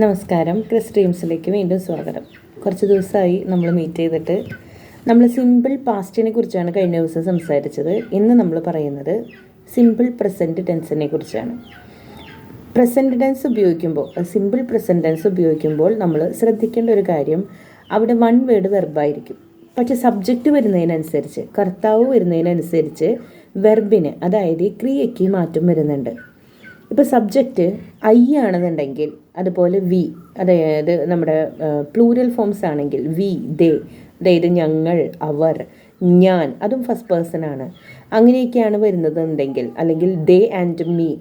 നമസ്കാരം. ക്രിസ് ഡ്രീംസിലേക്ക് വീണ്ടും സ്വാഗതം. കുറച്ച് ദിവസമായി നമ്മൾ മീറ്റ് ചെയ്തിട്ട് നമ്മൾ സിമ്പിൾ പാസ്റ്റിനെ കുറിച്ചാണ് കഴിഞ്ഞ ദിവസം സംസാരിച്ചത്. ഇന്ന് നമ്മൾ പറയുന്നത് സിമ്പിൾ പ്രസന്റ് ടെൻസിനെ കുറിച്ചാണ്. പ്രസന്റ് ടെൻസ് ഉപയോഗിക്കുമ്പോൾ സിമ്പിൾ പ്രസന്റ് ടെൻസ് ഉപയോഗിക്കുമ്പോൾ നമ്മൾ ശ്രദ്ധിക്കേണ്ട ഒരു കാര്യം അവിടെ വൺ വേർഡ് വെർബായിരിക്കും പക്ഷെ സബ്ജക്റ്റ് വരുന്നതിനനുസരിച്ച് കർത്താവ് വരുന്നതിനനുസരിച്ച് വെർബിന് അതായത് ക്രിയയ്ക്ക് മാറ്റം വരുന്നുണ്ട്. ഇപ്പോൾ സബ്ജക്റ്റ് ഐ ആണെന്നുണ്ടെങ്കിൽ അതുപോലെ വി അതായത് നമ്മുടെ പ്ലൂരൽ ഫോംസ് ആണെങ്കിൽ വി ദേ അതായത് ഞങ്ങൾ അവർ ഞാൻ അതും ഫസ്റ്റ് പേഴ്സൺ ആണ്. അങ്ങനെയൊക്കെയാണ് വരുന്നത് വരുന്നതെന്നുണ്ടെങ്കിൽ അല്ലെങ്കിൽ they and me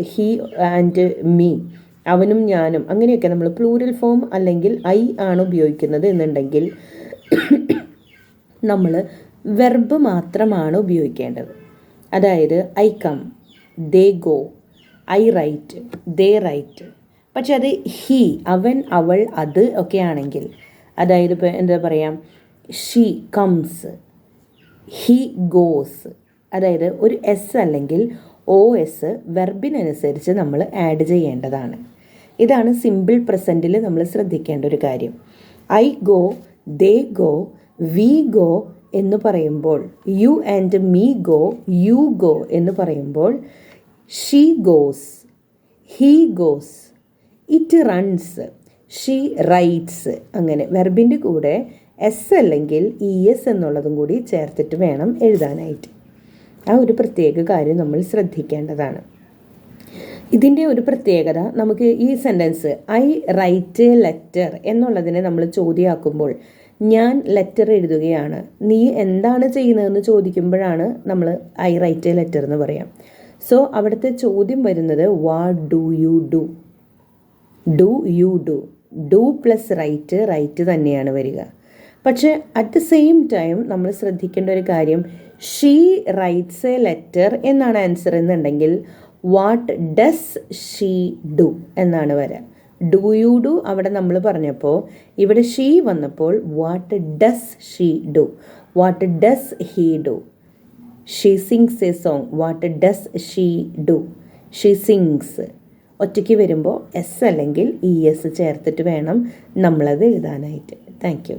he and me അവനും ഞാനും അങ്ങനെയൊക്കെ നമ്മൾ പ്ലൂരൽ ഫോം അല്ലെങ്കിൽ ഐ ആണ് ഉപയോഗിക്കുന്നത് എന്നുണ്ടെങ്കിൽ നമ്മൾ വെർബ് മാത്രമാണ് ഉപയോഗിക്കേണ്ടത്. അതായത് I come they go I write they write. പക്ഷെ അത് ഹി അവൻ അവൾ അത് ഒക്കെ ആണെങ്കിൽ അതായത് ഇപ്പോൾ എന്താ പറയുക ഷീ കംസ് ഹി ഗോസ് അതായത് ഒരു എസ് അല്ലെങ്കിൽ ഒ എസ് വെർബിനനുസരിച്ച് നമ്മൾ ആഡ് ചെയ്യേണ്ടതാണ്. ഇതാണ് സിമ്പിൾ പ്രസന്റിൽ നമ്മൾ ശ്രദ്ധിക്കേണ്ട ഒരു കാര്യം. I go they go we go എന്ന് പറയുമ്പോൾ you and me go you go എന്ന് പറയുമ്പോൾ she goes he goes it runs she writes അങ്ങനെ വെർബിന്റെ കൂടെ എസ് അല്ലെങ്കിൽ ഇ എസ് എന്നുള്ളതും കൂടി ചേർത്തിട്ട് വേണം എഴുതാനായിട്ട്. ആ ഒരു പ്രത്യേക കാര്യം നമ്മൾ ശ്രദ്ധിക്കേണ്ടതാണ്. ഇതിന്റെ ഒരു പ്രത്യേകത നമുക്ക് ഈ sentence I write a letter എന്നുള്ളതിനെ നമ്മൾ ചോദ്യമാക്കുമ്പോൾ ഞാൻ ലെറ്റർ എഴുതുകയാണ്. നീ എന്താണ് ചെയ്യുന്നതെന്ന് ചോദിക്കുമ്പോഴാണ് നമ്മൾ ഐ റൈറ്റ് എ ലെറ്റർ എന്ന് പറയാം. സോ അവിടുത്തെ ചോദ്യം വരുന്നത് what do you do do you do do plus write write തന്നെയാണ് വരിക. പക്ഷേ അറ്റ് ദ സെയിം ടൈം നമ്മൾ ശ്രദ്ധിക്കേണ്ട ഒരു കാര്യം ഷീ റൈറ്റ്സ് എ ലെറ്റർ എന്നാണ് ആൻസർ എന്നുണ്ടെങ്കിൽ വാട്ട് ഡസ് ഷീ ഡു എന്നാണ് വരിക. ഡു യു ഡു അവിടെ നമ്മൾ പറഞ്ഞപ്പോൾ ഇവിടെ ഷീ വന്നപ്പോൾ what does she do what does he do she sings a song what does she do she sings ഒറ്റയ്ക്ക് വരുമ്പോൾ എസ് അല്ലെങ്കിൽ ഇ എസ് ചേർത്തിട്ട് വേണം നമ്മളത് എഴുതാനായിട്ട്. താങ്ക്